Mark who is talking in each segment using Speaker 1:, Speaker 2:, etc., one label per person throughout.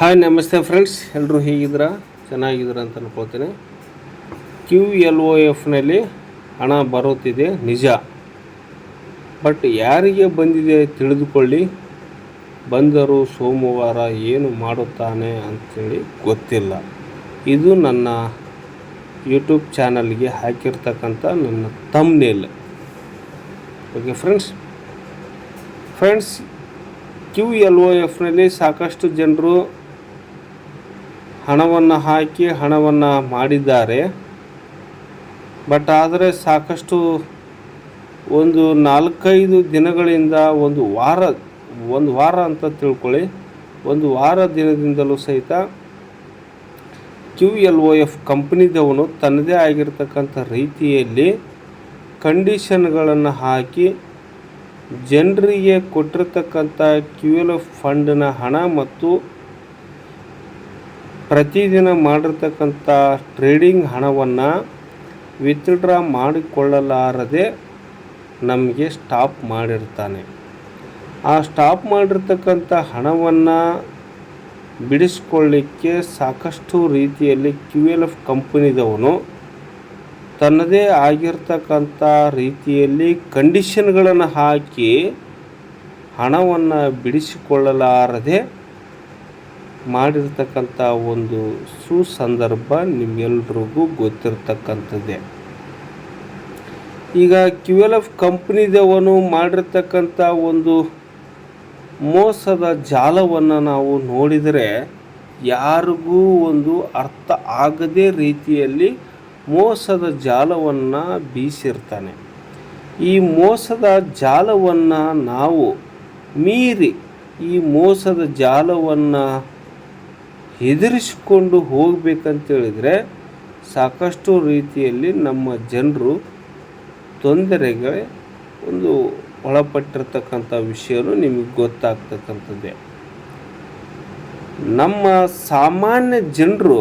Speaker 1: Hi ನಮಸ್ತೆ friends ಎಲ್ಲರೂ ಹೇಗಿದ್ದೀರಾ? ಚೆನ್ನಾಗಿದ್ದೀರಾ ಅಂತ ಅನ್ಕೊಳ್ತೀನಿ. ಕ್ಯೂ ಎಲ್ ಒ ಎಫ್ನಲ್ಲಿ ಹಣ ಬರುತ್ತಿದೆ ನಿಜ. ಬಟ್ ಯಾರಿಗೆ ಬಂದಿದೆ ತಿಳಿದುಕೊಳ್ಳಿ. ಬಂದರು ಸೋಮವಾರ ಏನು ಮಾಡುತ್ತಾನೆ ಅಂಥೇಳಿ ಗೊತ್ತಿಲ್ಲ. ಇದು ನನ್ನ ಯೂಟ್ಯೂಬ್ ಚಾನಲ್ಗೆ ಹಾಕಿರ್ತಕ್ಕಂಥ ನನ್ನ thumbnail okay friends friends Q L O ಎಫ್ನಲ್ಲಿ ಸಾಕಷ್ಟು ಜನರು ಹಣವನ್ನು ಹಾಕಿ ಹಣವನ್ನು ಮಾಡಿದ್ದಾರೆ. ಬಟ್ ಆದರೆ ಸಾಕಷ್ಟು ಒಂದು ನಾಲ್ಕೈದು ದಿನಗಳಿಂದ ಒಂದು ವಾರ ಒಂದು ವಾರ ಅಂತ ತಿಳ್ಕೊಳ್ಳಿ. ಒಂದು ವಾರ ದಿನದಿಂದಲೂ ಸಹಿತ ಕ್ಯೂ ಎಲ್ ಒ ಎಫ್ ಕಂಪ್ನಿದವನು ತನ್ನದೇ ಆಗಿರ್ತಕ್ಕಂಥ ರೀತಿಯಲ್ಲಿ ಕಂಡೀಷನ್ಗಳನ್ನು ಹಾಕಿ ಜನರಿಗೆ ಕೊಟ್ಟಿರ್ತಕ್ಕಂಥ ಕ್ಯೂ ಎಲ್ ಎಫ್ ಫಂಡ್ನ ಹಣ ಮತ್ತು ಪ್ರತಿದಿನ ಮಾಡಿರ್ತಕ್ಕಂಥ ಟ್ರೇಡಿಂಗ್ ಹಣವನ್ನು ವಿತ್ಡ್ರಾ ಮಾಡಿಕೊಳ್ಳಲಾರದೆ ನಮಗೆ ಸ್ಟಾಪ್ ಮಾಡಿರ್ತಾನೆ. ಆ ಸ್ಟಾಪ್ ಮಾಡಿರ್ತಕ್ಕಂಥ ಹಣವನ್ನು ಬಿಡಿಸ್ಕೊಳ್ಳಿಕ್ಕೆ ಸಾಕಷ್ಟು ರೀತಿಯಲ್ಲಿ ಕ್ಯೂ ಎಲ್ ಎಫ್ ಕಂಪನಿದವನು ತನ್ನದೇ ಆಗಿರ್ತಕ್ಕಂಥ ರೀತಿಯಲ್ಲಿ ಕಂಡೀಷನ್ಗಳನ್ನು ಹಾಕಿ ಹಣವನ್ನು ಬಿಡಿಸಿಕೊಳ್ಳಲಾರದೆ ಮಾಡಿರ್ತಕ್ಕಂಥ ಒಂದು ಸುಸಂದರ್ಭ ನಿಮ್ಗೆಲ್ರಿಗೂ ಗೊತ್ತಿರತಕ್ಕಂಥದ್ದೇ. ಈಗ ಕ್ಯೂ ಎಲ್ ಎಫ್ ಕಂಪ್ನಿದವನು ಮಾಡಿರ್ತಕ್ಕಂಥ ಒಂದು ಮೋಸದ ಜಾಲವನ್ನು ನಾವು ನೋಡಿದರೆ ಯಾರಿಗೂ ಒಂದು ಅರ್ಥ ಆಗದೇ ರೀತಿಯಲ್ಲಿ ಮೋಸದ ಜಾಲವನ್ನು ಬೀಸಿರ್ತಾನೆ. ಈ ಮೋಸದ ಜಾಲವನ್ನು ನಾವು ಮೀರಿ ಈ ಮೋಸದ ಜಾಲವನ್ನು ಹೆದರಿಸಿಕೊಂಡು ಹೋಗ್ಬೇಕಂತೇಳಿದರೆ ಸಾಕಷ್ಟು ರೀತಿಯಲ್ಲಿ ನಮ್ಮ ಜನರು ತೊಂದರೆಗೆ ಒಂದು ಒಳಪಟ್ಟಿರ್ತಕ್ಕಂಥ ವಿಷಯನೂ ನಿಮಗೆ ಗೊತ್ತಾಗ್ತಕ್ಕಂಥದ್ದೇ. ನಮ್ಮ ಸಾಮಾನ್ಯ ಜನರು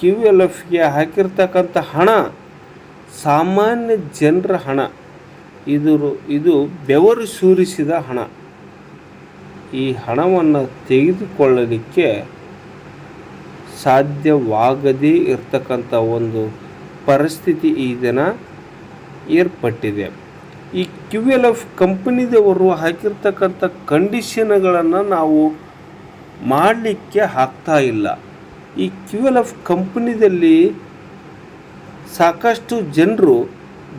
Speaker 1: ಕ್ಯೂ ಎಲ್ ಎಫ್ಗೆ ಹಾಕಿರ್ತಕ್ಕಂಥ ಹಣ, ಸಾಮಾನ್ಯ ಜನರ ಹಣ, ಇದು ಇದು ಬೆವರು ಸೂರಿಸಿದ ಹಣ. ಈ ಹಣವನ್ನು ತೆಗೆದುಕೊಳ್ಳಲಿಕ್ಕೆ ಸಾಧ್ಯವಾಗದೇ ಇರತಕ್ಕಂಥ ಒಂದು ಪರಿಸ್ಥಿತಿ ಈ ದಿನ ಏರ್ಪಟ್ಟಿದೆ. ಈ ಕ್ಯೂ ಎಲ್ ಎಫ್ ಕಂಪನಿದವರು ಹಾಕಿರ್ತಕ್ಕಂಥ ಕಂಡೀಷನ್ಗಳನ್ನು ನಾವು ಮಾಡಲಿಕ್ಕೆ ಆಗ್ತಾ ಇಲ್ಲ. ಈ ಕ್ಯೂ ಎಲ್ ಎಫ್ ಕಂಪನಿದಲ್ಲಿ ಸಾಕಷ್ಟು ಜನರು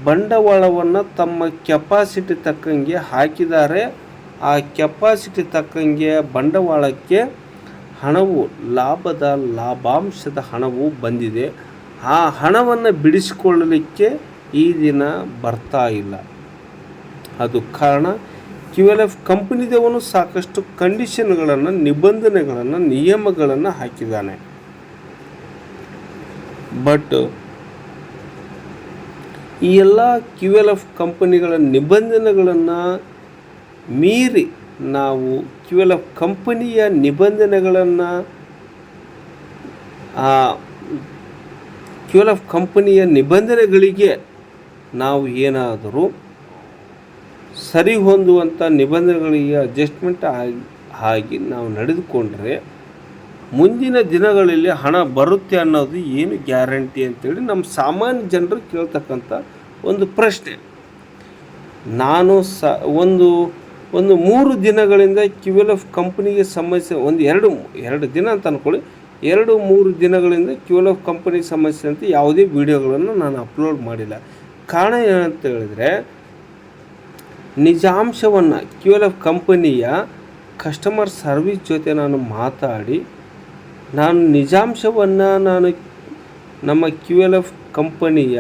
Speaker 1: ಬಂಡವಾಳವನ್ನು ತಮ್ಮ ಕೆಪಾಸಿಟಿ ತಕ್ಕಂಗೆ ಹಾಕಿದ್ದಾರೆ. ಆ ಕೆಪಾಸಿಟಿ ತಕ್ಕಂಗೆ ಬಂಡವಾಳಕ್ಕೆ ಹಣವು ಲಾಭದ ಲಾಭಾಂಶದ ಹಣವು ಬಂದಿದೆ. ಆ ಹಣವನ್ನು ಬಿಡಿಸಿಕೊಳ್ಳಲಿಕ್ಕೆ ಈ ದಿನ ಬರ್ತಾ ಇಲ್ಲ. ಅದು ಕಾರಣ ಕ್ಯೂ ಎಲ್ ಎಫ್ ಕಂಪ್ನಿದವನು ಸಾಕಷ್ಟು ಕಂಡೀಷನ್ಗಳನ್ನು, ನಿಬಂಧನೆಗಳನ್ನು, ನಿಯಮಗಳನ್ನು ಹಾಕಿದ್ದಾನೆ. ಬಟ್ ಈ ಎಲ್ಲ ಕ್ಯೂ ಎಲ್ ಎಫ್ ಕಂಪನಿಗಳ ನಿಬಂಧನೆಗಳನ್ನು ಮೀರಿ ನಾವು ಕೇವಲ ಕಂಪನಿಯ ನಿಬಂಧನೆಗಳನ್ನು ಕೇವಲ ಕಂಪನಿಯ ನಿಬಂಧನೆಗಳಿಗೆ ನಾವು ಏನಾದರೂ ಸರಿ ಹೊಂದುವಂಥ ನಿಬಂಧನೆಗಳಿಗೆ ಅಡ್ಜಸ್ಟ್ಮೆಂಟ್ ಆಗಿ ಆಗಿ ನಾವು ನಡೆದುಕೊಂಡ್ರೆ ಮುಂದಿನ ದಿನಗಳಲ್ಲಿ ಹಣ ಬರುತ್ತೆ ಅನ್ನೋದು ಏನು ಗ್ಯಾರಂಟಿ ಅಂತೇಳಿ ನಮ್ಮ ಸಾಮಾನ್ಯ ಜನರು ಕೇಳ್ತಕ್ಕಂಥ ಒಂದು ಪ್ರಶ್ನೆ. ನಾನು ಸ, ಒಂದು ಒಂದು ಮೂರು ದಿನಗಳಿಂದ ಕ್ಯೂ ಎಲ್ ಎಫ್ ಕಂಪ್ನಿಗೆ ಸಮಸ್ಯೆ ಒಂದು ಎರಡು ಎರಡು ದಿನ ಅಂತ ಅಂದ್ಕೊಳ್ಳಿ ಎರಡು, ಮೂರು ದಿನಗಳಿಂದ ಕ್ಯೂ ಎಲ್ ಎಫ್ ಕಂಪನಿ ಸಮಸ್ಯೆ ಅಂತ ಯಾವುದೇ ವಿಡಿಯೋಗಳನ್ನು ನಾನು ಅಪ್ಲೋಡ್ ಮಾಡಿಲ್ಲ. ಕಾರಣ ಏನಂತ ಹೇಳಿದರೆ, ನಿಜಾಂಶವನ್ನು ಕ್ಯೂ ಎಲ್ ಎಫ್ ಕಂಪನಿಯ ಕಸ್ಟಮರ್ ಸರ್ವಿಸ್ ಜೊತೆ ನಾನು ಮಾತಾಡಿ, ನಾನು ನಿಜಾಂಶವನ್ನು ನಾನು ನಮ್ಮ ಕ್ಯೂ ಎಲ್ ಎಫ್ ಕಂಪನಿಯ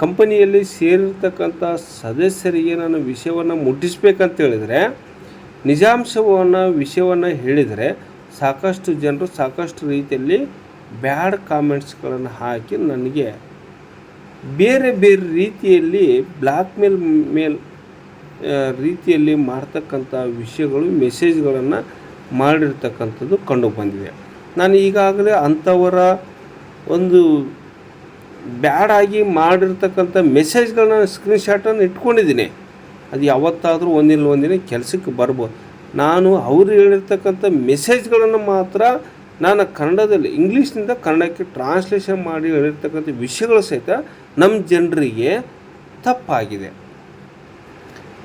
Speaker 1: ಕಂಪನಿಯಲ್ಲಿ ಸೇರಿರ್ತಕ್ಕಂಥ ಸದಸ್ಯರಿಗೆ ನಾನು ವಿಷಯವನ್ನು ಮುಟ್ಟಿಸ್ಬೇಕಂತ ಹೇಳಿದರೆ, ನಿಜಾಂಶವನ್ನು, ವಿಷಯವನ್ನು ಹೇಳಿದರೆ ಸಾಕಷ್ಟು ಜನರು ಸಾಕಷ್ಟು ರೀತಿಯಲ್ಲಿ ಬ್ಯಾಡ್ ಕಾಮೆಂಟ್ಸ್ಗಳನ್ನು ಹಾಕಿ ನನಗೆ ಬೇರೆ ಬೇರೆ ರೀತಿಯಲ್ಲಿ ಬ್ಲ್ಯಾಕ್ ಮೇಲ್ ಮೇಲ್ ರೀತಿಯಲ್ಲಿ ಮಾಡ್ತಕ್ಕಂಥ ವಿಷಯಗಳು, ಮೆಸೇಜ್ಗಳನ್ನು ಮಾಡಿರ್ತಕ್ಕಂಥದ್ದು ಕಂಡು ಬಂದಿದೆ. ನಾನು ಈಗಾಗಲೇ ಅಂಥವರ ಒಂದು ಬ್ಯಾಡ್ ಆಗಿ ಮಾಡಿರ್ತಕ್ಕಂಥ ಮೆಸೇಜ್ಗಳನ್ನ ಸ್ಕ್ರೀನ್ಶಾಟನ್ನು ಇಟ್ಕೊಂಡಿದ್ದೀನಿ. ಅದು ಯಾವತ್ತಾದರೂ ಒಂದಿಲ್ಲ ಒಂದಿನ ಕೆಲಸಕ್ಕೆ ಬರ್ಬೋದು. ನಾನು ಅವರು ಹೇಳಿರ್ತಕ್ಕಂಥ ಮೆಸೇಜ್ಗಳನ್ನು ಮಾತ್ರ ನಾನು ಕನ್ನಡದಲ್ಲಿ, ಇಂಗ್ಲೀಷ್ನಿಂದ ಕನ್ನಡಕ್ಕೆ ಟ್ರಾನ್ಸ್ಲೇಷನ್ ಮಾಡಿ ಹೇಳಿರ್ತಕ್ಕಂಥ ವಿಷಯಗಳು ಸಹಿತ ನಮ್ಮ ಜನರಿಗೆ ತಪ್ಪಾಗಿದೆ.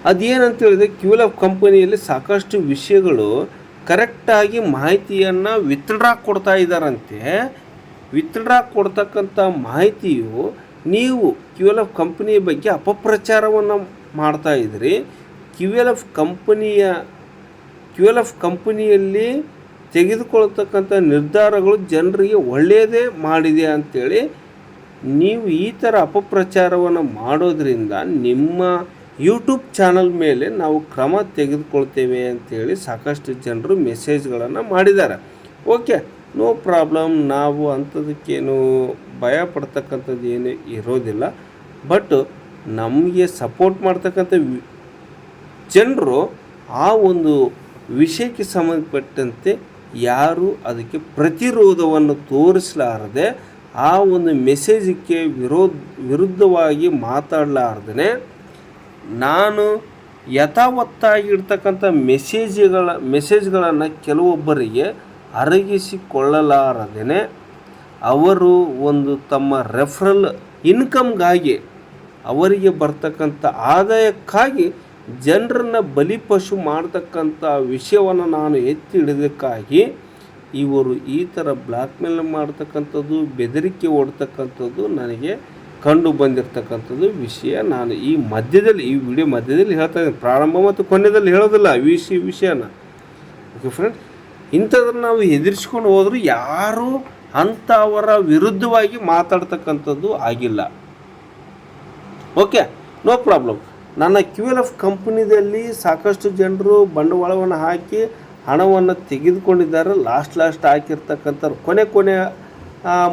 Speaker 1: ಅದೇನಂತ ಹೇಳಿದ್ರೆ ಆಫ್ ಕಂಪನಿಯಲ್ಲಿ ಸಾಕಷ್ಟು ವಿಷಯಗಳು ಕರೆಕ್ಟಾಗಿ ಮಾಹಿತಿಯನ್ನು ವಿತ್ಡ್ರಾ ಕೊಡ್ತಾ ಇದ್ದಾರಂತೆ. ವಿತ್ಡ್ರಾ ಕೊಡ್ತಕ್ಕಂಥ ಮಾಹಿತಿಯು ನೀವು ಕ್ಯೂ ಎಲ್ ಎಫ್ ಕಂಪನಿಯ ಬಗ್ಗೆ ಅಪಪ್ರಚಾರವನ್ನು ಮಾಡ್ತಾ ಇದ್ರಿ. ಎಫ್ ಕಂಪನಿಯ ಕ್ಯೂ ಎಲ್ ಎಫ್ ಕಂಪನಿಯಲ್ಲಿ ತೆಗೆದುಕೊಳ್ತಕ್ಕಂಥ ನಿರ್ಧಾರಗಳು ಜನರಿಗೆ ಒಳ್ಳೆಯದೇ ಮಾಡಿದೆ ಅಂಥೇಳಿ ನೀವು ಈ ಥರ ಅಪಪ್ರಚಾರವನ್ನು ಮಾಡೋದರಿಂದ ನಿಮ್ಮ ಯೂಟ್ಯೂಬ್ ಚಾನಲ್ ಮೇಲೆ ನಾವು ಕ್ರಮ ತೆಗೆದುಕೊಳ್ತೇವೆ ಅಂತೇಳಿ ಸಾಕಷ್ಟು ಜನರು ಮೆಸೇಜ್ಗಳನ್ನು ಮಾಡಿದ್ದಾರೆ. ಓಕೆ ನೋ ಪ್ರಾಬ್ಲಮ್ ನಾವು ಅಂಥದಕ್ಕೇನು ಭಯ ಪಡ್ತಕ್ಕಂಥದ್ದು ಏನು ಇರೋದಿಲ್ಲ. ಬಟ್ ನಮಗೆ ಸಪೋರ್ಟ್ ಮಾಡ್ತಕ್ಕಂಥ ಜನರು ಆ ಒಂದು ವಿಷಯಕ್ಕೆ ಸಂಬಂಧಪಟ್ಟಂತೆ ಯಾರು ಅದಕ್ಕೆ ಪ್ರತಿರೋಧವನ್ನು ತೋರಿಸಲಾರದೆ, ಆ ಒಂದು ಮೆಸೇಜಿಗೆ ವಿರೋಧ, ವಿರುದ್ಧವಾಗಿ ಮಾತಾಡಲಾರ್ದೇ ನಾನು ಯಥಾವತ್ತಾಗಿರ್ತಕ್ಕಂಥ ಮೆಸೇಜ್ಗಳ, ಮೆಸೇಜ್ಗಳನ್ನು ಕೆಲವೊಬ್ಬರಿಗೆ ಅರಗಿಸಿಕೊಳ್ಳಲಾರದೇ ಅವರು ಒಂದು ತಮ್ಮ ರೆಫರಲ್ ಇನ್ಕಮ್ಗಾಗಿ ಅವರಿಗೆ ಬರ್ತಕ್ಕಂಥ ಆದಾಯಕ್ಕಾಗಿ ಜನರನ್ನು ಬಲಿಪಶು ಮಾಡ್ತಕ್ಕಂಥ ವಿಷಯವನ್ನು ನಾನು ಎತ್ತಿ ಹಿಡಿದಕ್ಕಾಗಿ ಇವರು ಈ ಥರ ಬ್ಲ್ಯಾಕ್ ಮೇಲ್ ಮಾಡ್ತಕ್ಕಂಥದ್ದು, ಬೆದರಿಕೆ ಓಡ್ತಕ್ಕಂಥದ್ದು ನನಗೆ ಕಂಡು ಬಂದಿರತಕ್ಕಂಥದ್ದು ವಿಷಯ ನಾನು ಈ ಮಧ್ಯದಲ್ಲಿ, ಈ ವಿಡಿಯೋ ಮಧ್ಯದಲ್ಲಿ ಹೇಳ್ತಾ ಇದ್ದೀನಿ. ಪ್ರಾರಂಭ ಮತ್ತು ಕೊನೆಯಲ್ಲಿ ಹೇಳೋದಿಲ್ಲ, ವಿಷಯ, ವಿಷಯನ. ಓಕೆ ಫ್ರೆಂಡ್ ಇಂಥದನ್ನು ನಾವು ಎದುರಿಸ್ಕೊಂಡು ಹೋದರೂ ಯಾರೂ ಅಂಥವರ ವಿರುದ್ಧವಾಗಿ ಮಾತಾಡ್ತಕ್ಕಂಥದ್ದು ಆಗಿಲ್ಲ. ಓಕೆ ನೋ ಪ್ರಾಬ್ಲಮ್ ನನ್ನ ಕ್ಯೂ ಎಲ್ ಎಫ್ ಕಂಪ್ನಿದಲ್ಲಿ ಸಾಕಷ್ಟು ಜನರು ಬಂಡವಾಳವನ್ನು ಹಾಕಿ ಹಣವನ್ನು ತೆಗೆದುಕೊಂಡಿದ್ದಾರೆ. ಲಾಸ್ಟ್ ಲಾಸ್ಟ್ ಹಾಕಿರ್ತಕ್ಕಂಥವ್ರು ಕೊನೆ ಕೊನೆ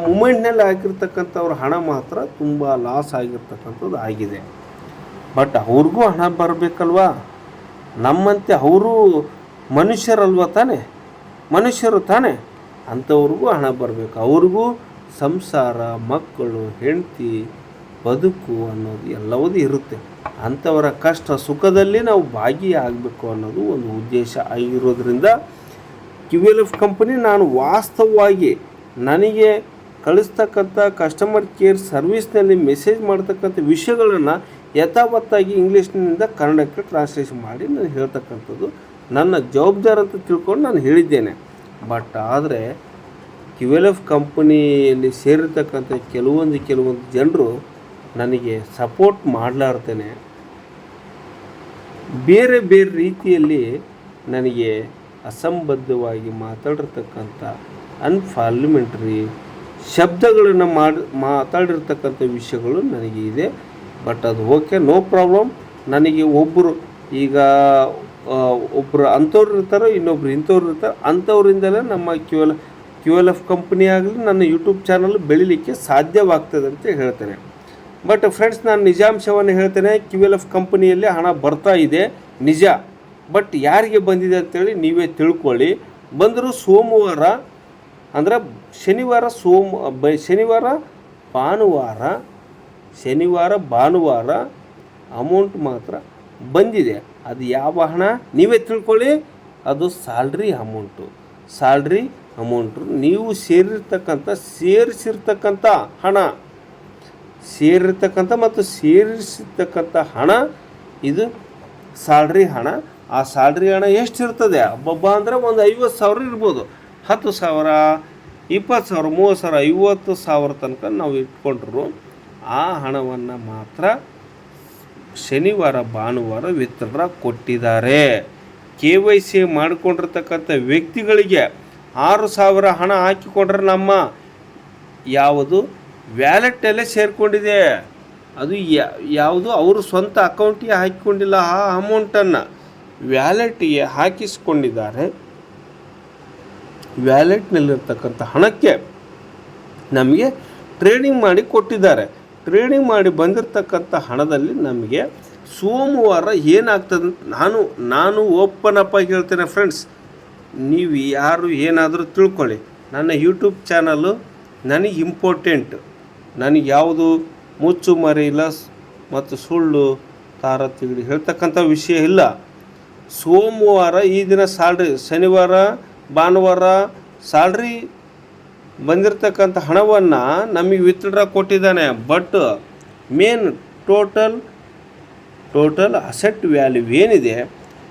Speaker 1: ಮೂಮೆಂಟ್ನಲ್ಲಿ ಹಾಕಿರ್ತಕ್ಕಂಥವ್ರ ಹಣ ಮಾತ್ರ ತುಂಬ ಲಾಸ್ ಆಗಿರ್ತಕ್ಕಂಥದ್ದು ಆಗಿದೆ. ಬಟ್ ಅವ್ರಿಗೂ ಹಣ ಬರಬೇಕಲ್ವಾ? ನಮ್ಮಂತೆ ಅವರು ಮನುಷ್ಯರಲ್ವ ತಾನೆ? ಮನುಷ್ಯರು ತಾನೆ? ಅಂಥವ್ರಿಗೂ ಹಣ ಬರಬೇಕು. ಅವ್ರಿಗೂ ಸಂಸಾರ, ಮಕ್ಕಳು, ಹೆಂಡತಿ, ಬದುಕು ಅನ್ನೋದು ಎಲ್ಲವೂ ಇರುತ್ತೆ. ಅಂಥವರ ಕಷ್ಟ ಸುಖದಲ್ಲಿ ನಾವು ಭಾಗಿಯಾಗಬೇಕು ಅನ್ನೋದು ಒಂದು ಉದ್ದೇಶ ಆಗಿರೋದ್ರಿಂದ ಕ್ಯೂ ಎಲ್ ಎಫ್ ಕಂಪನಿ ನಾನು ವಾಸ್ತವವಾಗಿ ನನಗೆ ಕಳಿಸ್ತಕ್ಕಂಥ ಕಸ್ಟಮರ್ ಕೇರ್ ಸರ್ವಿಸ್ನಲ್ಲಿ ಮೆಸೇಜ್ ಮಾಡ್ತಕ್ಕಂಥ ವಿಷಯಗಳನ್ನು ಯಥಾವತ್ತಾಗಿ ಇಂಗ್ಲೀಷ್ನಿಂದ ಕನ್ನಡಕ್ಕೆ ಟ್ರಾನ್ಸ್ಲೇಷನ್ ಮಾಡಿ ನಾನು ಹೇಳ್ತಕ್ಕಂಥದ್ದು ನನ್ನ ಜವಾಬ್ದಾರಿ ಅಂತ ತಿಳ್ಕೊಂಡು ನಾನು ಹೇಳಿದ್ದೇನೆ. ಬಟ್ ಆದರೆ ಕ್ಯೂ ಎಲ್ ಎಫ್ ಕಂಪನಿಯಲ್ಲಿ ಸೇರಿರ್ತಕ್ಕಂಥ ಕೆಲವೊಂದು ಕೆಲವೊಂದು ಜನರು ನನಗೆ ಸಪೋರ್ಟ್ ಮಾಡಲಾರ್ದೇನೆ. ಬೇರೆ ಬೇರೆ ರೀತಿಯಲ್ಲಿ ನನಗೆ ಅಸಂಬದ್ಧವಾಗಿ ಮಾತಾಡಿರ್ತಕ್ಕಂಥ ಅನ್ಫಾರ್ಲಿಮೆಂಟ್ರಿ ಶಬ್ದಗಳನ್ನು ಮಾಡಿ, ಮಾತಾಡಿರ್ತಕ್ಕಂಥ ವಿಷಯಗಳು ನನಗೆ ಇದೆ. ಬಟ್ ಅದು ಓಕೆ ನೋ ಪ್ರಾಬ್ಲಮ್ ನನಗೆ ಒಬ್ಬರು ಈಗ ಒಬ್ಬರು ಅಂಥವ್ರು ಇರ್ತಾರೋ, ಇನ್ನೊಬ್ರು ಇಂಥವ್ರು ಇರ್ತಾರೆ, ಅಂಥವ್ರಿಂದಲೇ ನಮ್ಮ Q L Q L F company ಆಗಲಿ ನನ್ನ ಯೂಟ್ಯೂಬ್ ಚಾನಲ್ ಬೆಳಿಲಿಕ್ಕೆ ಸಾಧ್ಯವಾಗ್ತದೆ ಅಂತ ಹೇಳ್ತೇನೆ ಬಟ್ ಫ್ರೆಂಡ್ಸ್ ನಾನು ನಿಜಾಂಶವನ್ನು ಹೇಳ್ತೇನೆ ಕ್ಯೂ ಎಲ್ ಎಫ್ ಕಂಪನಿಯಲ್ಲಿ ಹಣ ಬರ್ತಾ ಇದೆ, ನಿಜ. ಬಟ್ ಯಾರಿಗೆ ಬಂದಿದೆ ಅಂತೇಳಿ ನೀವೇ ತಿಳ್ಕೊಳ್ಳಿ. ಬಂದರೂ ಸೋಮವಾರ, ಅಂದರೆ ಶನಿವಾರ ಸೋಮ, ಬ, ಶನಿವಾರ, ಭಾನುವಾರ ಶನಿವಾರ, ಭಾನುವಾರ ಅಮೌಂಟ್ ಮಾತ್ರ ಬಂದಿದೆ. ಅದು ಯಾವ ಹಣ? ನೀವೇ ತಿಳ್ಕೊಳ್ಳಿ. ಅದು ಸ್ಯಾಲ್ರಿ ಅಮೌಂಟು ಸ್ಯಾಲ್ರಿ ಅಮೌಂಟು ನೀವು ಸೇರಿರ್ತಕ್ಕಂಥ, ಸೇರಿಸಿರ್ತಕ್ಕಂಥ ಹಣ. ಸೇರಿರ್ತಕ್ಕಂಥ ಮತ್ತು ಸೇರಿಸಿರ್ತಕ್ಕಂಥ ಹಣ, ಇದು ಸ್ಯಾಲ್ರಿ ಹಣ. ಆ ಸ್ಯಾಲ್ರಿ ಹಣ ಎಷ್ಟಿರ್ತದೆ? ಹಬ್ಬಬ್ಬ ಅಂದರೆ ಒಂದು ಐವತ್ತು ಸಾವಿರ ಇರ್ಬೋದು. ಹತ್ತು ಸಾವಿರ, ಇಪ್ಪತ್ತು ಸಾವಿರ, ಮೂವತ್ತು ಸಾವಿರ, ಐವತ್ತು ಸಾವಿರ ತನಕ ನಾವು ಇಟ್ಕೊಂಡ್ರು ಆ ಹಣವನ್ನು ಮಾತ್ರ ಶನಿವಾರ, ಭಾನುವಾರ ವಿತರಣ ಕೊಟ್ಟಿದ್ದಾರೆ. ಕೆ ವೈ ಸಿ ಮಾಡಿಕೊಂಡಿರ್ತಕ್ಕಂಥ ವ್ಯಕ್ತಿಗಳಿಗೆ ಆರು ಸಾವಿರ ಹಣ ಹಾಕಿಕೊಂಡ್ರೆ ನಮ್ಮ ಯಾವುದು ವ್ಯಾಲೆಟಲ್ಲೇ ಸೇರಿಕೊಂಡಿದೆ. ಅದು ಯಾವುದು ಅವರು ಸ್ವಂತ ಅಕೌಂಟಿಗೆ ಹಾಕಿಕೊಂಡಿಲ್ಲ. ಆ ಅಮೌಂಟನ್ನು ವ್ಯಾಲೆಟ್ಗೆ ಹಾಕಿಸಿಕೊಂಡಿದ್ದಾರೆ. ವ್ಯಾಲೆಟ್ನಲ್ಲಿರ್ತಕ್ಕಂಥ ಹಣಕ್ಕೆ ನಮಗೆ ಟ್ರೇಡಿಂಗ್ ಮಾಡಿ ಕೊಟ್ಟಿದ್ದಾರೆ. ಟ್ರೇಡಿಂಗ್ ಮಾಡಿ ಬಂದಿರತಕ್ಕಂಥ ಹಣದಲ್ಲಿ ನಮಗೆ ಸೋಮವಾರ ಏನಾಗ್ತದೆ ನಾನು ನಾನು ಓಪನ್ ಅಪ್ ಆಗಿ ಹೇಳ್ತೇನೆ ಫ್ರೆಂಡ್ಸ್ ನೀವು ಯಾರು ಏನಾದರೂ ತಿಳ್ಕೊಳ್ಳಿ. ನನ್ನ ಯೂಟ್ಯೂಬ್ ಚಾನಲ್ಲು ನನಗೆ ಇಂಪಾರ್ಟೆಂಟ್ ನನಗೆ ಯಾವುದು ಮುಚ್ಚು ಮರಿ ಇಲ್ಲ ಮತ್ತು ಸುಳ್ಳು ತಾರ ತಿಗಡಿ ಹೇಳ್ತಕ್ಕಂಥ ವಿಷಯ ಇಲ್ಲ. ಸೋಮವಾರ ಈ ದಿನ ಸ್ಯಾಲ್ರಿ ಶನಿವಾರ, ಭಾನುವಾರ ಸ್ಯಾಲ್ರಿ ಬಂದಿರತಕ್ಕಂಥ ಹಣವನ್ನು ನಮಗೆ ವಿತ್ಡ್ರಾ ಕೊಟ್ಟಿದ್ದಾನೆ. But main total total asset value ಏನಿದೆ?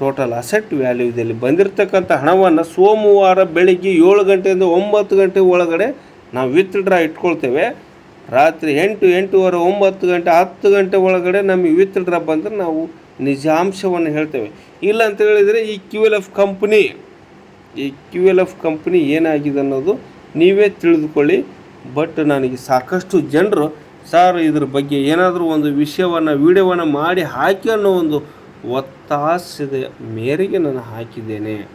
Speaker 1: ಟೋಟಲ್ ಅಸೆಟ್ ವ್ಯಾಲ್ಯೂದಲ್ಲಿ ಬಂದಿರತಕ್ಕಂಥ ಹಣವನ್ನು ಸೋಮವಾರ ಬೆಳಿಗ್ಗೆ ಏಳು ಗಂಟೆಯಿಂದ ಒಂಬತ್ತು ಗಂಟೆ ಒಳಗಡೆ ನಾವು ವಿತ್ಡ್ರಾ ಇಟ್ಕೊಳ್ತೇವೆ. ರಾತ್ರಿ ಎಂಟು, ಎಂಟೂವರೆ, ಒಂಬತ್ತು ಗಂಟೆ, ಹತ್ತು ಗಂಟೆ ಒಳಗಡೆ ನಮಗೆ ವಿತ್ಡ್ರಾ ಬಂದರೆ ನಾವು ನಿಜಾಂಶವನ್ನು ಹೇಳ್ತೇವೆ. ಇಲ್ಲ ಅಂತ ಹೇಳಿದರೆ ಈ ಕ್ಯೂ ಎಲ್ ಎಫ್ ಕಂಪ್ನಿ ಈ ಕ್ಯೂ ಎಲ್ ಎಫ್ ಕಂಪ್ನಿ ಏನಾಗಿದೆ ಅನ್ನೋದು ನೀವೇ ತಿಳಿದುಕೊಳ್ಳಿ. ಬಟ್ ನನಗೆ ಸಾಕಷ್ಟು ಜನರು, ಸರ್, ಇದ್ರ ಬಗ್ಗೆ ಏನಾದರೂ ಒಂದು ವಿಷಯವನ್ನು, ವಿಡಿಯೋವನ್ನು ಮಾಡಿ ಹಾಕಿ ಅನ್ನೋ ಒಂದು ಒತ್ತಾಸೆದ ಮೇರೆಗೆ ನಾನು ಹಾಕಿದ್ದೇನೆ.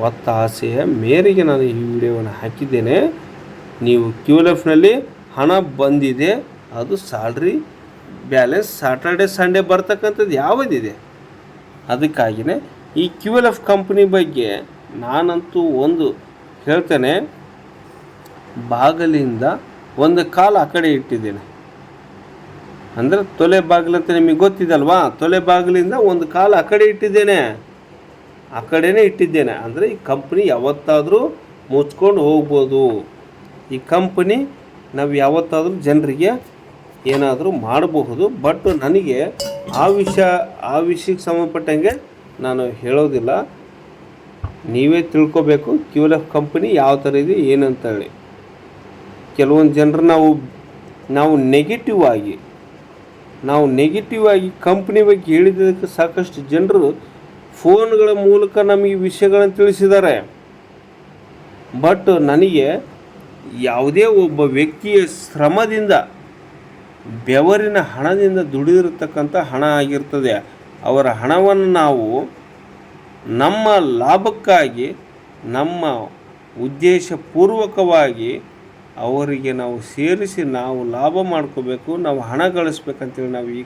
Speaker 1: ಒತ್ತಾಸೆಯ ಮೇರೆಗೆ ನಾನು ಈ ವಿಡಿಯೋವನ್ನು ಹಾಕಿದ್ದೇನೆ. ನೀವು ಕ್ಯೂ ಎಫ್ನಲ್ಲಿ ಹಣ ಬಂದಿದೆ. ಅದು ಸ್ಯಾಲ್ರಿ ಬ್ಯಾಲೆನ್ಸ್ ಸಾಟರ್ಡೆ ಸಂಡೇ ಬರ್ತಕ್ಕಂಥದ್ದು ಯಾವುದಿದೆ? ಅದಕ್ಕಾಗಿಯೇ ಈ ಕ್ಯೂ ಎಲ್ ಎಫ್ ಕಂಪ್ನಿ ಬಗ್ಗೆ ನಾನಂತೂ ಒಂದು ಹೇಳ್ತೇನೆ, ಬಾಗಿಲಿಂದ ಒಂದು ಕಾಲು ಆ ಕಡೆ ಇಟ್ಟಿದ್ದೇನೆ. ಅಂದರೆ ತೊಲೆ ಬಾಗಿಲು ಅಂತ ನಿಮಗೆ ಗೊತ್ತಿದಲ್ವಾ? ತೊಲೆ ಬಾಗಿಲಿಂದ ಒಂದು ಕಾಲು ಆ ಕಡೆ ಇಟ್ಟಿದ್ದೇನೆ. ಆ ಕಡೆನೇ ಇಟ್ಟಿದ್ದೇನೆ. ಅಂದರೆ ಈ ಕಂಪ್ನಿ ಯಾವತ್ತಾದರೂ ಮುಚ್ಕೊಂಡು ಹೋಗ್ಬೋದು. ಈ ಕಂಪನಿ ನಾವು ಯಾವತ್ತಾದರೂ ಜನರಿಗೆ ಏನಾದರೂ ಮಾಡಬಹುದು. ಬಟ್ ನನಗೆ ಆ ವಿಷಯ, ಆ ವಿಷಯಕ್ಕೆ ಸಂಬಂಧಪಟ್ಟಂಗೆ ನಾನು ಹೇಳೋದಿಲ್ಲ. ನೀವೇ ತಿಳ್ಕೊಬೇಕು ಕ್ಯೂ ಎಲ್ ಎಫ್ ಕಂಪನಿ ಯಾವ ಥರ ಇದೆ, ಏನಂತ ಹೇಳಿ. ಕೆಲವೊಂದು ಜನರು ನಾವು ನಾವು ನೆಗೆಟಿವ್ ಆಗಿ, ನಾವು ನೆಗೆಟಿವ್ ಆಗಿ ಕಂಪ್ನಿ ಬಗ್ಗೆ ಹೇಳಿದ್ದಕ್ಕೆ ಸಾಕಷ್ಟು ಜನರು ಫೋನ್ಗಳ ಮೂಲಕ ನಮಗೆ ವಿಷಯಗಳನ್ನು ತಿಳಿಸಿದ್ದಾರೆ. ಬಟ್ ನನಗೆ ಯಾವುದೇ ಒಬ್ಬ ವ್ಯಕ್ತಿಯ ಶ್ರಮದಿಂದ, ಬೆವರಿನ ಹಣದಿಂದ ದುಡಿದಿರತಕ್ಕಂಥ ಹಣ ಆಗಿರ್ತದೆ. ಅವರ ಹಣವನ್ನು ನಾವು ನಮ್ಮ ಲಾಭಕ್ಕಾಗಿ, ನಮ್ಮ ಉದ್ದೇಶಪೂರ್ವಕವಾಗಿ ಅವರಿಗೆ ನಾವು ಸೇರಿಸಿ ನಾವು ಲಾಭ ಮಾಡ್ಕೋಬೇಕು, ನಾವು ಹಣ ಗಳಿಸ್ಬೇಕಂತೇಳಿ ನಾವು ಈ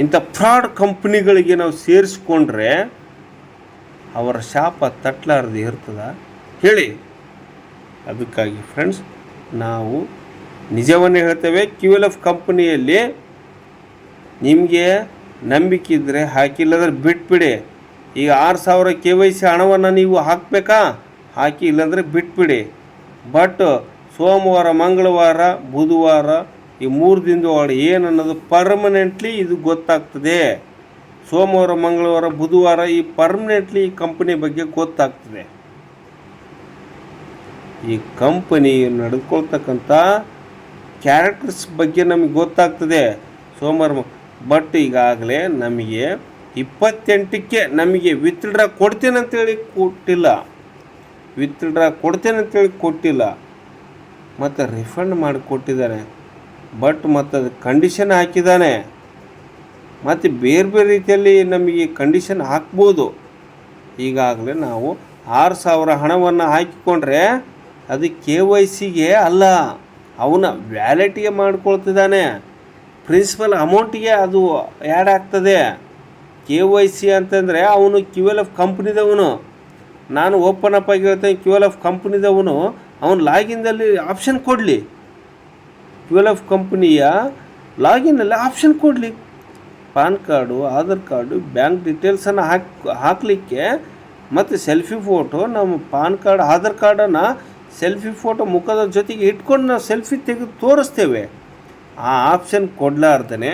Speaker 1: ಇಂಥ ಫ್ರಾಡ್ ಕಂಪ್ನಿಗಳಿಗೆ ನಾವು ಸೇರಿಸ್ಕೊಂಡ್ರೆ ಅವರ ಶಾಪ ತಟ್ಲಾರ್ದು ಇರ್ತದ? ಹೇಳಿ. ಅದಕ್ಕಾಗಿ ಫ್ರೆಂಡ್ಸ್ ನಾವು ನಿಜವನ್ನೇ ಹೇಳ್ತೇವೆ ಕ್ಯೂ ಎಲ್ ಎಫ್ ಕಂಪ್ನಿಯಲ್ಲಿ ನಿಮಗೆ ನಂಬಿಕೆ ಇದ್ದರೆ ಹಾಕಿಲ್ಲದ್ರೆ ಬಿಟ್ಬಿಡಿ. ಈಗ ಆರು ಸಾವಿರ ಕೆ ವೈ ಸಿ ಹಣವನ್ನು ನೀವು ಹಾಕಬೇಕಾ? ಹಾಕಿ ಇಲ್ಲಾಂದರೆ ಬಿಟ್ಬಿಡಿ. ಬಟ್ ಸೋಮವಾರ, ಮಂಗಳವಾರ, ಬುಧವಾರ ಈ ಮೂರು ದಿನದ ಒಳಗೆ ಏನು ಅನ್ನೋದು ಪರ್ಮನೆಂಟ್ಲಿ ಇದು ಗೊತ್ತಾಗ್ತದೆ. ಸೋಮವಾರ, ಮಂಗಳವಾರ, ಬುಧವಾರ ಈ ಪರ್ಮನೆಂಟ್ಲಿ ಈ ಕಂಪನಿ ಬಗ್ಗೆ ಗೊತ್ತಾಗ್ತದೆ. ಈ ಕಂಪನಿ ನಡೆದುಕೊಳ್ತಕ್ಕಂಥ ಕ್ಯಾರೆಕ್ಟರ್ಸ್ ಬಗ್ಗೆ ನಮಗೆ ಗೊತ್ತಾಗ್ತದೆ. ಸೋಮವಾರ ಬಟ್ ಈಗಾಗಲೇ ನಮಗೆ ಇಪ್ಪತ್ತೆಂಟಕ್ಕೆ ನಮಗೆ ವಿತ್ಡ್ರಾ ಕೊಡ್ತೇನೆ ಅಂತೇಳಿ ಕೊಟ್ಟಿಲ್ಲ. ವಿತ್ಡ್ರಾ ಕೊಡ್ತೇನೆ ಅಂತೇಳಿ ಕೊಟ್ಟಿಲ್ಲ. ಮತ್ತು ರಿಫಂಡ್ ಮಾಡಿ ಕೊಟ್ಟಿದ್ದಾನೆ ಬಟ್ ಮತ್ತು ಅದು ಕಂಡೀಷನ್ ಹಾಕಿದ್ದಾನೆ. ಮತ್ತು ಬೇರೆ ಬೇರೆ ರೀತಿಯಲ್ಲಿ ನಮಗೆ ಕಂಡೀಷನ್ ಹಾಕ್ಬೋದು. ಈಗಾಗಲೇ ನಾವು ಆರು ಸಾವಿರ ಹಣವನ್ನು ಹಾಕಿಕೊಂಡ್ರೆ ಅದು ಕೆ ವೈ ಸಿಗೆ ಅಲ್ಲ. ಅವನ ವ್ಯಾಲೆಟಿಗೆ ಮಾಡ್ಕೊಳ್ತಿದ್ದಾನೆ. ಪ್ರಿನ್ಸಿಪಲ್ ಅಮೌಂಟಿಗೆ ಅದು ಆ್ಯಡ್ ಆಗ್ತದೆ. ಕೆ ವೈ ಸಿ ಅಂತಂದರೆ ಅವನು ಕ್ಯೂ ಎಲ್ ಎಫ್ ಕಂಪ್ನಿದವನು. ನಾನು ಓಪನ್ ಅಪ್ ಆಗಿ ಹೇಳ್ತೇನೆ ಕ್ಯೂ ಎಲ್ ಎಫ್ ಕಂಪ್ನಿದವನು, ಅವನು ಲಾಗಿನ್ದಲ್ಲಿ ಆಪ್ಷನ್ ಕೊಡಲಿ. ಕ್ಯೂ ಎಲ್ ಎಫ್ ಕಂಪ್ನಿಯ ಲಾಗಿನಲ್ಲಿ ಆಪ್ಷನ್ ಕೊಡಲಿ. PAN card Aadhaar card bank ಡೀಟೇಲ್ಸನ್ನು ಹಾಕಿ, ಹಾಕಲಿಕ್ಕೆ ಮತ್ತು ಸೆಲ್ಫಿ ಫೋಟೋ ನಮ್ಮ ಪಾನ್ ಕಾರ್ಡ್ ಆಧಾರ್ ಕಾರ್ಡನ್ನು ಸೆಲ್ಫಿ ಫೋಟೋ ಮುಖದ ಜೊತೆಗೆ ಇಟ್ಕೊಂಡು ನಾವು ಸೆಲ್ಫಿ ತೆಗೆದು ತೋರಿಸ್ತೇವೆ. ಆ ಆಪ್ಷನ್ ಕೊಡಲಾರ್ದೇ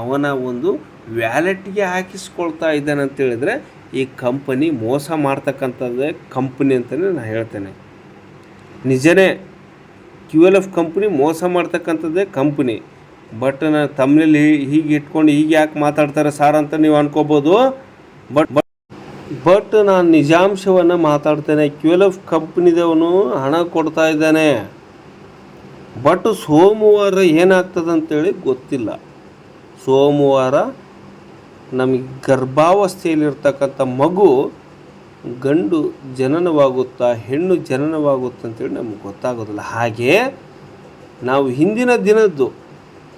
Speaker 1: ಅವನ ಒಂದು ವ್ಯಾಲೆಟ್ಗೆ ಹಾಕಿಸ್ಕೊಳ್ತಾ ಇದ್ದಾನೆ ಅಂತೇಳಿದರೆ ಈ ಕಂಪನಿ ಮೋಸ ಮಾಡ್ತಕ್ಕಂಥದ್ದೇ ಕಂಪನಿ ಅಂತಲೇ ನಾನು ಹೇಳ್ತೇನೆ. ನಿಜನೇ, ಕ್ಯೂ ಎಲ್ ಎಫ್ ಕಂಪ್ನಿ ಮೋಸ ಮಾಡ್ತಕ್ಕಂಥದ್ದೇ ಕಂಪ್ನಿ. ಬಟ್ ನಾನು ತಮ್ಮಲ್ಲಿ ಹೀಗೆ ಇಟ್ಕೊಂಡು ಹೀಗೆ ಯಾಕೆ ಮಾತಾಡ್ತಾರೆ ಸಾರ್ ಅಂತ ನೀವು ಅನ್ಕೋಬೋದು. ಬಟ್ ಬಟ್ ಬಟ್ ನಾನು ನಿಜಾಂಶವನ್ನು ಮಾತಾಡ್ತೇನೆ. ಕ್ಯೂ ಎಲ್ ಎಫ್ ಕಂಪ್ನಿದವನು ಹಣ ಕೊಡ್ತಾ ಇದ್ದಾನೆ. ಬಟ್ ಸೋಮವಾರ ಏನಾಗ್ತದಂತೇಳಿ ಗೊತ್ತಿಲ್ಲ. ಸೋಮವಾರ ನಮಗೆ ಗರ್ಭಾವಸ್ಥೆಯಲ್ಲಿರ್ತಕ್ಕಂಥ ಮಗು ಗಂಡು ಜನನವಾಗುತ್ತಾ, ಹೆಣ್ಣು ಜನನವಾಗುತ್ತಾ ಅಂತೇಳಿ ನಮ್ಗೆ ಗೊತ್ತಾಗೋದಿಲ್ಲ. ಹಾಗೆ ನಾವು ಹಿಂದಿನ ದಿನದ್ದು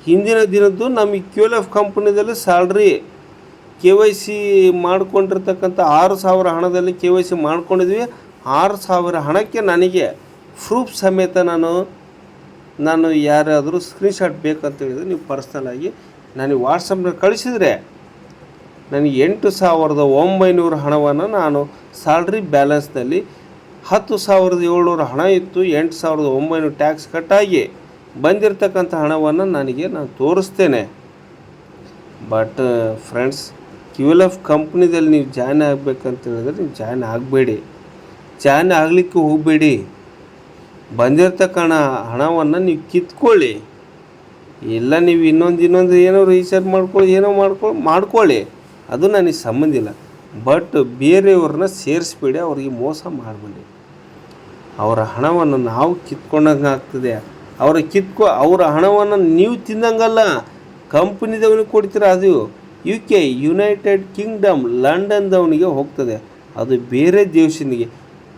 Speaker 1: ಹಿಂದಿನ ದಿನದ್ದು ನಮಗೆ ಕ್ಯೂ ಎಲ್ ಎಫ್ ಕಂಪ್ನಿದಲ್ಲಿ ಸ್ಯಾಲ್ರಿ ಕೆ ವೈ ಸಿ ಮಾಡಿಕೊಂಡಿರ್ತಕ್ಕಂಥ ಆರು ಸಾವಿರ ಹಣದಲ್ಲಿ ಕೆ ವೈ ಸಿ ಮಾಡ್ಕೊಂಡಿದ್ವಿ. ಆರು ಸಾವಿರ ಹಣಕ್ಕೆ ನನಗೆ ಪ್ರೂಫ್ ಸಮೇತ ನಾನು ನಾನು ಯಾರಾದರೂ ಸ್ಕ್ರೀನ್ಶಾಟ್ ಬೇಕಂತ ಹೇಳಿದ್ರೆ ನೀವು ಪರ್ಸ್ನಲಾಗಿ ನನಗೆ ವಾಟ್ಸಪ್ನಲ್ಲಿ ಕಳಿಸಿದರೆ ನನಗೆ ಎಂಟು ಸಾವಿರದ ಒಂಬೈನೂರು ಹಣವನ್ನು ನಾನು ಸ್ಯಾಲ್ರಿ ಬ್ಯಾಲೆನ್ಸ್ನಲ್ಲಿ ಹತ್ತು ಸಾವಿರದ ಏಳ್ನೂರು ಹಣ ಇತ್ತು, ಎಂಟು ಸಾವಿರದ ಒಂಬೈನೂರು ಟ್ಯಾಕ್ಸ್ ಕಟ್ಟಾಗಿ ಬಂದಿರತಕ್ಕಂಥ ಹಣವನ್ನು ನನಗೆ ನಾನು ತೋರಿಸ್ತೇನೆ. But, friends Q L F ಕಂಪ್ನಿದಲ್ಲಿ ನೀವು ಜಾಯ್ನ್ ಆಗಬೇಕಂತ ಹೇಳಿದ್ರೆ ನೀವು ಜಾಯ್ನ್ ಆಗಬೇಡಿ. ಜಾಯ್ನ್ ಆಗಲಿಕ್ಕೆ ಹೋಗಬೇಡಿ. ಬಂದಿರತಕ್ಕಣ ಹಣವನ್ನು ನೀವು ಕಿತ್ಕೊಳ್ಳಿ. ಇಲ್ಲ, ನೀವು ಇನ್ನೊಂದು ಇನ್ನೊಂದು ಏನೋ ರೀಚಾರ್ಜ್ ಮಾಡ್ಕೊಳ್ಳಿ, ಏನೋ ಮಾಡ್ಕೊಳ್ಳಿ ಮಾಡ್ಕೊಳ್ಳಿ. ಅದು ನನಗೆ ಸಂಬಂಧ ಇಲ್ಲ. ಬಟ್ ಬೇರೆಯವ್ರನ್ನ ಸೇರಿಸ್ಬೇಡಿ, ಅವ್ರಿಗೆ ಮೋಸ ಮಾಡಬೇಡಿ. ಅವರ ಹಣವನ್ನು ನಾವು ಕಿತ್ಕೊಂಡಂಗೆ ಆಗ್ತದೆ. ಅವರ ಕಿತ್ಕೊ, ಅವರ ಹಣವನ್ನು ನೀವು ತಿಂದಂಗಲ್ಲ, ಕಂಪ್ನಿದವನಿಗೆ ಕೊಡ್ತೀರ ಅದು? ಯು ಕೆ ಯುನೈಟೆಡ್ ಕಿಂಗ್ಡಮ್ ಲಂಡನ್ದವನಿಗೆ ಹೋಗ್ತದೆ. ಅದು ಬೇರೆ ದೇಶನಿಗೆ.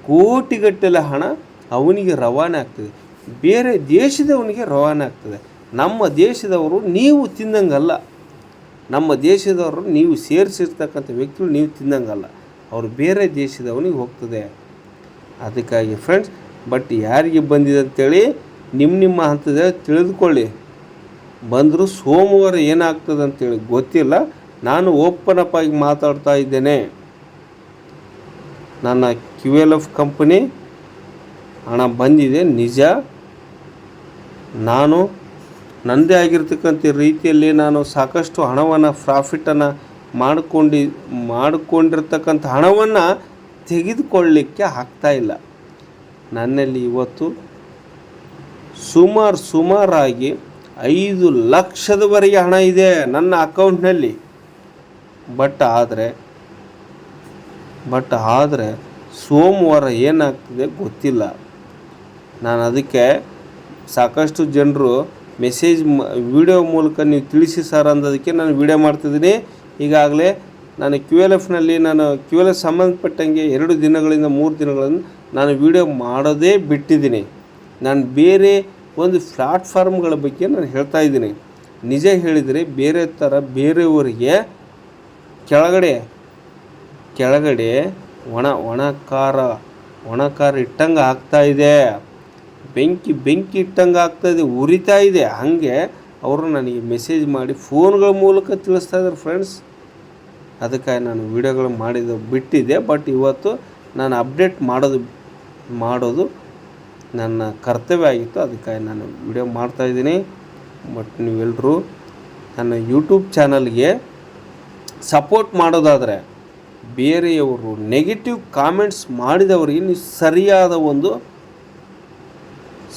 Speaker 1: ಕೋಟಿಗಟ್ಟಲೆ ಹಣ ಅವನಿಗೆ ರವಾನೆ ಆಗ್ತದೆ. ಬೇರೆ ದೇಶದವನಿಗೆ ರವಾನೆ ಆಗ್ತದೆ. ನಮ್ಮ ದೇಶದವರು ನೀವು ತಿಂದಂಗಲ್ಲ. ನಮ್ಮ ದೇಶದವರು ನೀವು ಸೇರಿಸಿರ್ತಕ್ಕಂಥ ವ್ಯಕ್ತಿಗಳು ನೀವು ತಿನ್ನಂಗಲ್ಲ ಅವರು ಬೇರೆ ದೇಶದವನಿಗೆ ಹೋಗ್ತದೆ. ಅದಕ್ಕಾಗಿ ಫ್ರೆಂಡ್ಸ್ ಬಟ್ ಯಾರಿಗೆ ಬಂದಿದೆ ಅಂತೇಳಿ ನಿಮ್ಮ ನಿಮ್ಮ ಹಂತದ ತಿಳಿದುಕೊಳ್ಳಿ. ಬಂದರೂ ಸೋಮವಾರ ಏನಾಗ್ತದೆ ಅಂತೇಳಿ ಗೊತ್ತಿಲ್ಲ. ನಾನು ಓಪನ್ ಅಪ್ ಆಗಿ ಮಾತಾಡ್ತಾ ಇದ್ದೇನೆ. ನನ್ನ ಕ್ಯೂ ಎಲ್ ಎಫ್ ಕಂಪನಿ ಹಣ ಬಂದಿದೆ, ನಿಜ. ನಾನು ನನ್ನದೇ ಆಗಿರ್ತಕ್ಕಂಥ ರೀತಿಯಲ್ಲಿ ನಾನು ಸಾಕಷ್ಟು ಹಣವನ್ನು, ಪ್ರಾಫಿಟನ್ನು ಮಾಡಿಕೊಂಡು, ಮಾಡಿಕೊಂಡಿರ್ತಕ್ಕಂಥ ಹಣವನ್ನು ತೆಗೆದುಕೊಳ್ಳಲಿಕ್ಕೆ ಆಗ್ತಾ ಇಲ್ಲ. ನನ್ನಲ್ಲಿ ಇವತ್ತು ಸುಮಾರು ಸುಮಾರಾಗಿ ಐದು ಲಕ್ಷದವರೆಗೆ ಹಣ ಇದೆ ನನ್ನ ಅಕೌಂಟ್ನಲ್ಲಿ. ಬಟ್ ಆದರೆ ಬಟ್ ಆದರೆ ಸೋಮವಾರ ಏನಾಗ್ತದೆ ಗೊತ್ತಿಲ್ಲ. ನಾನು ಅದಕ್ಕೆ ಸಾಕಷ್ಟು ಜನರು ಮೆಸೇಜ್ ವಿಡಿಯೋ ಮೂಲಕ ನೀವು ತಿಳಿಸಿ ಸರ್ ಅಂದದಕ್ಕೆ ನಾನು ವಿಡಿಯೋ ಮಾಡ್ತಿದ್ದೀನಿ. ಈಗಾಗಲೇ ನಾನು ಕ್ಯೂ ಎಲ್ ಎಫ್ನಲ್ಲಿ ನಾನು ಕ್ಯೂ ಎಲ್ ಎಫ್ ಸಂಬಂಧಪಟ್ಟಂಗೆ ಎರಡು ದಿನಗಳಿಂದ ಮೂರು ದಿನಗಳನ್ನು ನಾನು ವಿಡಿಯೋ ಮಾಡೋದೇ ಬಿಟ್ಟಿದ್ದೀನಿ. ನಾನು ಬೇರೆ ಒಂದು ಪ್ಲ್ಯಾಟ್ಫಾರ್ಮ್ಗಳ ಬಗ್ಗೆ ನಾನು ಹೇಳ್ತಾ ಇದ್ದೀನಿ. ನಿಜ ಹೇಳಿದರೆ ಬೇರೆ ಥರ ಬೇರೆಯವರಿಗೆ ಕೆಳಗಡೆ ಕೆಳಗಡೆ ಒಣ, ಒಣಕಾರ ಒಣಕಾರ ಇಟ್ಟಂಗೆ ಇದೆ. ಬೆಂಕಿ ಬೆಂಕಿ ಇಟ್ಟಂಗೆ ಆಗ್ತಾಯಿದೆ ಉರಿತಾ ಇದೆ. ಹಾಗೆ ಅವರು ನನಗೆ ಮೆಸೇಜ್ ಮಾಡಿ ಫೋನ್ಗಳ ಮೂಲಕ ತಿಳಿಸ್ತಾ ಇದ್ದಾರೆ ಫ್ರೆಂಡ್ಸ್ ಅದಕ್ಕಾಗಿ ನಾನು ವೀಡಿಯೋಗಳು ಮಾಡಿದ ಬಿಟ್ಟಿದ್ದೆ ಬಟ್ ಇವತ್ತು ನಾನು ಅಪ್ಡೇಟ್ ಮಾಡೋದು ಮಾಡೋದು ನನ್ನ ಕರ್ತವ್ಯ ಆಗಿತ್ತು. ಅದಕ್ಕಾಗಿ ನಾನು ವಿಡಿಯೋ ಮಾಡ್ತಾಯಿದ್ದೀನಿ ಬಟ್ ನೀವೆಲ್ಲರೂ ನನ್ನ ಯೂಟ್ಯೂಬ್ ಚಾನಲ್ಗೆ ಸಪೋರ್ಟ್ ಮಾಡೋದಾದರೆ ಬೇರೆಯವರು ನೆಗೆಟಿವ್ ಕಾಮೆಂಟ್ಸ್ ಮಾಡಿದವರಿಗೆ ನೀವು ಸರಿಯಾದ ಒಂದು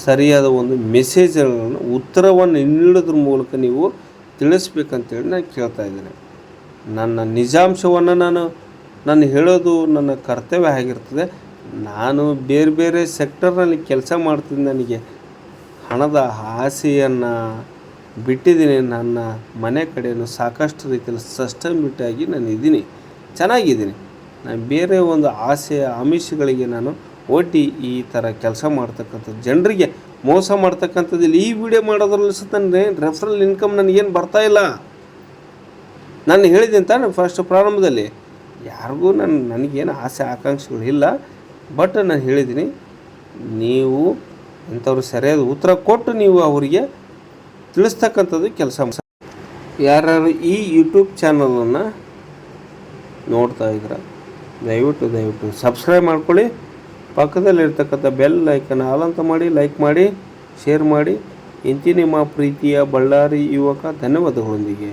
Speaker 1: ಸರಿಯಾದ ಒಂದು ಮೆಸೇಜ್ಗಳನ್ನು ಉತ್ತರವನ್ನು ನೀಡೋದ್ರ ಮೂಲಕ ನೀವು ತಿಳಿಸ್ಬೇಕಂತೇಳಿ ನಾನು ಕೇಳ್ತಾ ಇದ್ದೇನೆ. ನನ್ನ ನಿಜಾಂಶವನ್ನು ನಾನು ನಾನು ಹೇಳೋದು ನನ್ನ ಕರ್ತವ್ಯ ಆಗಿರ್ತದೆ. ನಾನು ಬೇರೆ ಬೇರೆ ಸೆಕ್ಟರ್ನಲ್ಲಿ ಕೆಲಸ ಮಾಡ್ತೀನಿ ನನಗೆ ಹಣದ ಆಸೆಯನ್ನು ಬಿಟ್ಟಿದ್ದೀನಿ. ನನ್ನ ಮನೆ ಕಡೆಯನ್ನು ಸಾಕಷ್ಟು ರೀತಿಯಲ್ಲಿ ಸಸ್ಟಮಿಟಾಗಿ ನಾನು ಇದ್ದೀನಿ ಚೆನ್ನಾಗಿದ್ದೀನಿ. ನಾನು ಬೇರೆ ಒಂದು ಆಸೆ ಆಮಿಷಗಳಿಗೆ ನಾನು ಒಡ್ಡಿ ಈ ಥರ ಕೆಲಸ ಮಾಡ್ತಕ್ಕಂಥದ್ದು, ಜನರಿಗೆ ಮೋಸ ಮಾಡ್ತಕ್ಕಂಥದ್ದು ಇಲ್ಲಿ ಈ ವಿಡಿಯೋ ಮಾಡೋದ್ರಲ್ಲಿ ನನ್ನ ರೆಫರಲ್ ಇನ್ಕಮ್ ನನಗೇನು ಬರ್ತಾ ಇಲ್ಲ. ನಾನು ಹೇಳಿದ್ದೀನಿ ತಾನೆ ಫಸ್ಟ್ ಪ್ರಾರಂಭದಲ್ಲಿ. ಯಾರಿಗೂ ನನ್ನ ನನಗೇನು ಆಸೆ, ಆಕಾಂಕ್ಷೆಗಳು ಇಲ್ಲ. ಬಟ್ ನಾನು ಹೇಳಿದ್ದೀನಿ, ನೀವು ಇಂಥವ್ರು ಸರಿಯಾದ ಉತ್ತರ ಕೊಟ್ಟು ನೀವು ಅವರಿಗೆ ತಿಳಿಸ್ತಕ್ಕಂಥದ್ದು ಕೆಲಸ ಯಾರ್ಯಾರು ಈ ಯೂಟ್ಯೂಬ್ ಚಾನಲನ್ನು ನೋಡ್ತಾ ಇದ್ದೀರ, ದಯವಿಟ್ಟು ದಯವಿಟ್ಟು ಸಬ್ಸ್ಕ್ರೈಬ್ ಮಾಡ್ಕೊಳ್ಳಿ. ಪಕ್ಕದಲ್ಲಿರ್ತಕ್ಕಂಥ ಬೆಲ್ ಲೈಕನ್ನು ಆಲಂತ ಮಾಡಿ ಲೈಕ್ ಮಾಡಿ ಶೇರ್ ಮಾಡಿ. ಇಂತಿ ನಿಮ್ಮ ಪ್ರೀತಿಯ ಬಳ್ಳಾರಿ ಯುವಕ ಧನ್ಯವಾದಗಳೊಂದಿಗೆ.